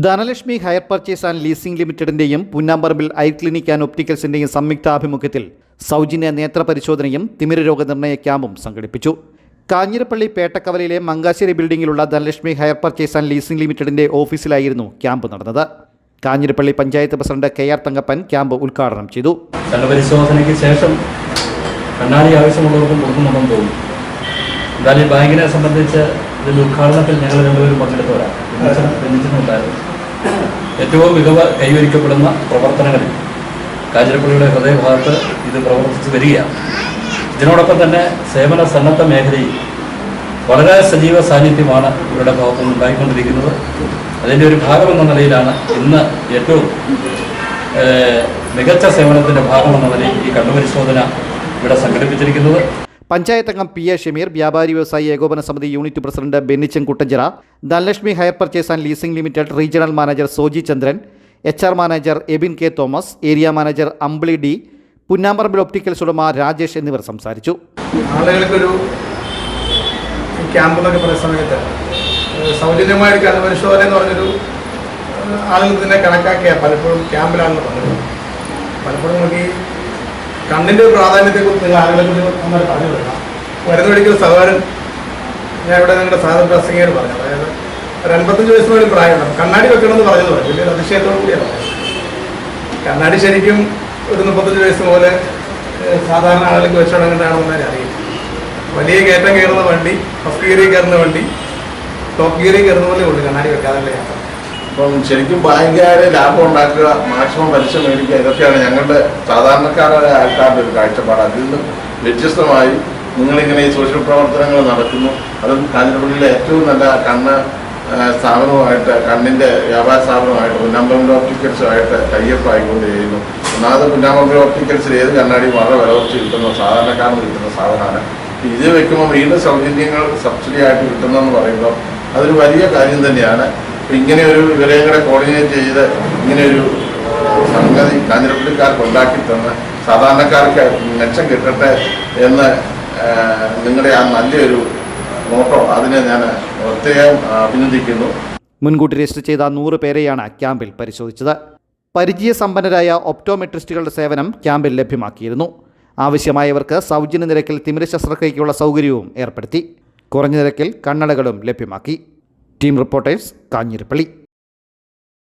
Dhanalakshmi hire purchase and leasing ലിമിറ്റഡിന്റെയും Punnamparambil eye clinic and ഒപ്റ്റിക്കൽസിന്റെയും സംയുക്താഭിമുഖ്യത്തിൽ സൗജന്യ നേത്ര പരിശോധനയും തിമിര രോഗനിർണയ ക്യാമ്പും സംഘടിപ്പിച്ചു. കാഞ്ഞിരപ്പള്ളി പേട്ടക്കവലയിലെ Mankassery ബിൽഡിംഗിലുള്ള Dhanalakshmi hire purchase and leasing ലിമിറ്റഡിന്റെ ഓഫീസിലായിരുന്നു ക്യാമ്പ് നടന്നത്. Kanjirappally panchayat president K R Thankappan camp ഉദ്ഘാടനം ചെയ്തു. ശേഷം കണ്ണാടി ആവശ്യമുള്ളവർക്കും തോന്നുന്നു. എന്തായാലും ഈ ബാങ്കിനെ സംബന്ധിച്ച് ഇതിന്റെ ഉദ്ഘാടനത്തിൽ ഞങ്ങൾ രണ്ടുപേരും പങ്കെടുത്തവരാണ് ബന്ധിച്ചിട്ടുണ്ടായിരുന്നു ഏറ്റവും മികവ് കൈവരിക്കപ്പെടുന്ന പ്രവർത്തനങ്ങളിൽ കാഞ്ഞിരപ്പള്ളിയുടെ ഹൃദയഭാഗത്ത് ഇത് പ്രവർത്തിച്ചു വരികയാണ്. ഇതിനോടൊപ്പം തന്നെ സേവന സന്നദ്ധ മേഖലയിൽ വളരെ സജീവ സാന്നിധ്യമാണ് ഇവരുടെ ഭാഗത്തുനിന്ന് ഉണ്ടായിക്കൊണ്ടിരിക്കുന്നത്. അതിന്റെ ഒരു ഭാഗമെന്ന നിലയിലാണ് ഇന്ന് ഏറ്റവും മികച്ച സേവനത്തിന്റെ ഭാഗമെന്ന നിലയിൽ ഈ കണ്ണുപരിശോധന ഇവിടെ സംഘടിപ്പിച്ചിരിക്കുന്നത്. പഞ്ചായത്ത് അംഗം പി എ ഷമീർ വ്യാപാരി വ്യവസായി ഏകോപന സമിതി unit president Bennichan Kuttanchira Dhanalakshmi hire purchase and leasing limited regional manager Soji Chandran H R manager Ebin K Thomas area manager Ambili D Punnamparambil opticals ഉടമ രാജേഷ് എന്നിവർ സംസാരിച്ചു. ആളുകൾക്കൊരു ക്യാമ്പെന്നൊക്കെ ക്യാമ്പ് പറയുന്ന സമയത്ത് സൗജന്യമായൊരു സൗജന്യമായ ഒരു കണ്ണ് പരിശോധന എന്ന് പറഞ്ഞൊരു ആളുകൾ തന്നെ കണക്കാക്കിയ പലപ്പോഴും ക്യാമ്പിലാണെന്ന് പറഞ്ഞത്. പലപ്പോഴും നമുക്ക് കണ്ണിന്റെ ഒരു പ്രാധാന്യത്തെക്കുറിച്ച് നിങ്ങൾ ആളുകളെ കുറിച്ച് നന്നായി പറഞ്ഞു കൊടുക്കാം വരുന്ന വഴിക്ക് സഹോദരൻ ഞാൻ ഇവിടെ നിങ്ങളുടെ സാധാരണ പ്രസംഗികർ പറഞ്ഞു. അതായത് ഒരു അൻപത്തഞ്ച് വയസ്സ് വേണ്ടി പ്രായമുണ്ട് കണ്ണാടി വെക്കണമെന്ന് പറഞ്ഞത് പറഞ്ഞു വലിയൊരു അതിശയത്തോടു കൂടിയാണ്. കണ്ണാടി ശരിക്കും ഒരു മുപ്പത്തഞ്ച് വയസ്സ് പോലെ സാധാരണ ആളുകൾക്ക് വെച്ച് തുടങ്ങേണ്ടതാണെന്ന് ഞാൻ അറിയില്ല. വലിയ കയറ്റം കയറുന്ന വണ്ടി ഫസ്റ്റ് ഗിയറിൽ കയറുന്ന വണ്ടി ടോപ്പ് ഗിയറിൽ കയറുന്ന പോലെ ഉള്ളു കണ്ണാടി വെക്കാതെ യാത്ര. അപ്പം ശരിക്കും ബാങ്കുകാരെ ലാഭം ഉണ്ടാക്കുക മാക്സിമം പലിശ മേടിക്കുക ഇതൊക്കെയാണ് ഞങ്ങളുടെ സാധാരണക്കാരായ ആൾക്കാരുടെ ഒരു കാഴ്ചപ്പാട്. അതിൽ നിന്ന് വ്യത്യസ്തമായി നിങ്ങളിങ്ങനെ ഈ സോഷ്യൽ പ്രവർത്തനങ്ങൾ നടക്കുന്നു അതും കാഞ്ഞിരപ്പള്ളിയിലെ ഏറ്റവും നല്ല കണ്ണ് സ്ഥാപനവുമായിട്ട് കണ്ണിന്റെ വ്യാപാര സ്ഥാപനമായിട്ട് പുന്നാമ്പറമ്പ് ഓപ്റ്റിക്കൽസുമായിട്ട് ടൈപ്പ് ആയിക്കൊണ്ടിരിക്കുന്നു. ഒന്നാമത് പുന്നാമ്പറമ്പ് ഓപ്റ്റിക്കൽസിൽ ഏത് കണ്ണാടിയും വളരെ വില കുറച്ച് കിട്ടുന്ന സാധാരണക്കാരന് കിട്ടുന്ന സാധനമാണ്. ഇത് വെക്കുമ്പോൾ വീണ്ടും സൗജന്യങ്ങൾ സബ്സിഡി ആയിട്ട് കിട്ടുന്നതെന്ന് പറയുമ്പോൾ അതൊരു വലിയ കാര്യം തന്നെയാണ്. ഇങ്ങനെ ഒരു ഇവരെ കൂടെ കോർഡിനേറ്റ് ചെയ്ത് ഇങ്ങനെ ഒരു സംഗതി കാഞ്ഞിരപ്പള്ളിക്കാർക്ക് ഉണ്ടാക്കി തന്ന് സാധാരണക്കാർക്ക് മെച്ചം കിട്ടട്ടെ എന്ന് നിങ്ങളുടെ ആ നല്ലൊരു മോട്ടോ അതിനെ ഞാൻ പ്രത്യേകം അഭിനന്ദിക്കുന്നു. മുൻകൂട്ടി രജിസ്റ്റർ ചെയ്ത നൂറ് പേരെയാണ് ക്യാമ്പിൽ പരിശോധിച്ചത്. പരിചയസമ്പന്നരായ ഒപ്റ്റോമെട്രിസ്റ്റുകളുടെ സേവനം ക്യാമ്പിൽ ലഭ്യമാക്കിയിരുന്നു. ആവശ്യമായവർക്ക് സൗജന്യ നിരക്കിൽ തിമിര ശസ്ത്രക്രിയയ്ക്കുള്ള സൗകര്യവും ഏർപ്പെടുത്തി. കുറഞ്ഞ നിരക്കിൽ കണ്ണടകളും ലഭ്യമാക്കി. Team reporters Kanjirappally.